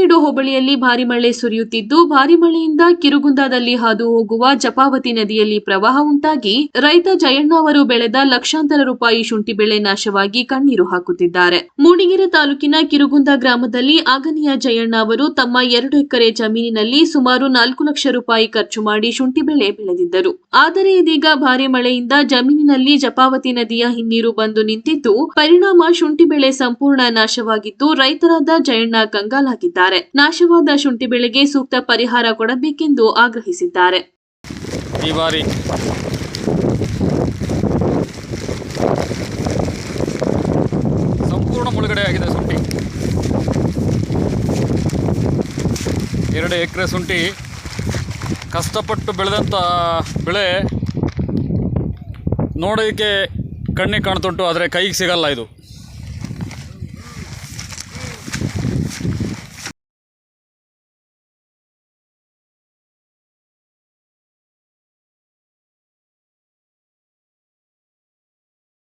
ನಂದಿಬೀಡು ಹೋಬಳಿಯಲ್ಲಿ ಭಾರಿ ಮಳೆ ಸುರಿಯುತ್ತಿದ್ದು, ಭಾರಿ ಮಳೆಯಿಂದ ಕಿರುಗುಂದದಲ್ಲಿ ಹಾದು ಹೋಗುವ ಜಪಾವತಿ ನದಿಯಲ್ಲಿ ಪ್ರವಾಹ ಉಂಟಾಗಿ, ರೈತ ಜಯಣ್ಣ ಅವರು ಬೆಳೆದ ಲಕ್ಷಾಂತರ ರೂಪಾಯಿ ಶುಂಠಿ ಬೆಳೆ ನಾಶವಾಗಿ ಕಣ್ಣೀರು ಹಾಕುತ್ತಿದ್ದಾರೆ. ಮೂಡಿಗೆರೆ ತಾಲೂಕಿನ ಕಿರುಗುಂದ ಗ್ರಾಮದಲ್ಲಿ ಆಗನಿಯ ಜಯಣ್ಣ ಅವರು ತಮ್ಮ ಎರಡು ಎಕರೆ ಜಮೀನಿನಲ್ಲಿ ಸುಮಾರು ನಾಲ್ಕು ಲಕ್ಷ ರೂಪಾಯಿ ಖರ್ಚು ಮಾಡಿ ಶುಂಠಿ ಬೆಳೆ ಬೆಳೆದಿದ್ದರು. ಆದರೆ ಇದೀಗ ಭಾರಿ ಮಳೆಯಿಂದ ಜಮೀನಿನಲ್ಲಿ ಜಪಾವತಿ ನದಿಯ ಹಿನ್ನೀರು ಬಂದು ನಿಂತಿದ್ದು, ಪರಿಣಾಮ ಶುಂಠಿ ಬೆಳೆ ಸಂಪೂರ್ಣ ನಾಶವಾಗಿದ್ದು, ರೈತರಾದ ಜಯಣ್ಣ ಕಂಗಾಲಾಗಿದ್ದಾರೆ. ನಾಶವಾದ ಶುಂಠಿ ಬೆಳೆಗೆ ಸೂಕ್ತ ಪರಿಹಾರ ಕೊಡಬೇಕೆಂದು ಆಗ್ರಹಿಸಿದ್ದಾರೆ. ಈ ಬಾರಿ ಸಂಪೂರ್ಣ ಮುಳುಗಡೆ ಆಗಿದೆ ಶುಂಠಿ. ಎರಡು ಎಕರೆ ಶುಂಠಿ ಕಷ್ಟಪಟ್ಟು ಬೆಳೆದಂಥ ಬೆಳೆ ನೋಡೋದಕ್ಕೆ ಕಣ್ಣಿಗೆ ಕಾಣ್ತುಂಟು, ಆದರೆ ಕೈಗೆ ಸಿಗಲ್ಲ ಇದು.